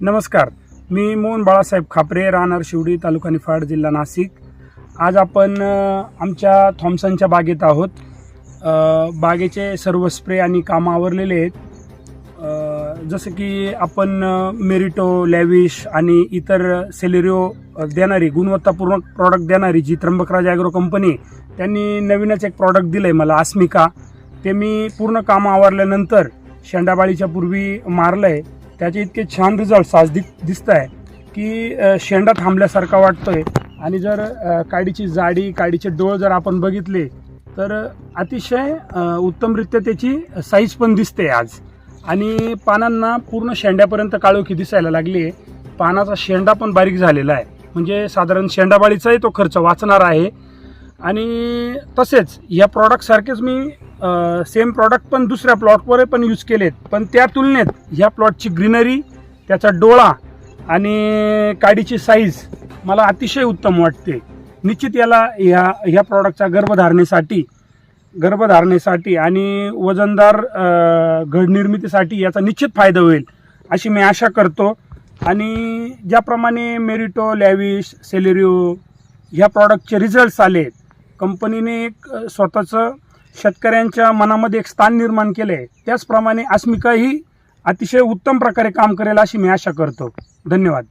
नमस्कार. मी मोहन बाळासाहेब खापरे राहणार शिवडी तालुका निफाड जिल्हा नाशिक. आज आपण आमच्या थॉम्सनच्या बागेत आहोत. बागेचे सर्व स्प्रे आणि कामं आवरलेले आहेत. जसं की आपण मेरिटो लॅविश आणि इतर सेलेरिओ देणारी गुणवत्तापूर्ण प्रॉडक्ट देणारी जी त्र्यंबकराज ॲग्रो कंपनी त्यांनी नवीनच एक प्रॉडक्ट दिलं आहे मला आस्मिका ते मी पूर्ण कामं आवरल्यानंतर शेंडाबाळीच्या पूर्वी मारलं आहे त्याचे इतके छान रिझल्ट आज दि दिसत आहे की शेंडा थांबल्यासारखा वाटतो आहे आणि जर काडीची जाडी काडीचे डोळ जर आपण बघितले तर अतिशय उत्तमरित्या त्याची साईज पण दिसते आज. आणि पानांना पूर्ण शेंड्यापर्यंत काळोखी दिसायला लागली आहे पानाचा शेंडा पण बारीक झालेला आहे. म्हणजे साधारण शेंडाबाळीचाही तो खर्च वाचणार आहे. आणि तसेच या प्रॉडक्टसारखेच मी सेम प्रॉडक्ट पण दुसऱ्या प्लॉटवर पण यूज केलेत. पण त्या तुलनेत ह्या प्लॉटची ग्रीनरी त्याचा डोळा आणि काडीची साईज मला अतिशय उत्तम वाटते. निश्चित याला ह्या ह्या प्रॉडक्टच्या गर्भधारणेसाठी गर्भधारणेसाठी आणि वजनदार घडनिर्मितीसाठी याचा निश्चित फायदा होईल अशी मी आशा करतो. आणि ज्याप्रमाणे मेरिटो लॅविश सेलेरिओ ह्या प्रॉडक्टचे रिझल्ट्स आले कंपनीने एक स्वतःचं शेतकऱ्यांच्या मनामध्ये एक स्थान निर्माण केलं आहे त्याचप्रमाणे अस्मिकाही अतिशय उत्तम प्रकारे काम करेल अशी मी आशा करतो. धन्यवाद.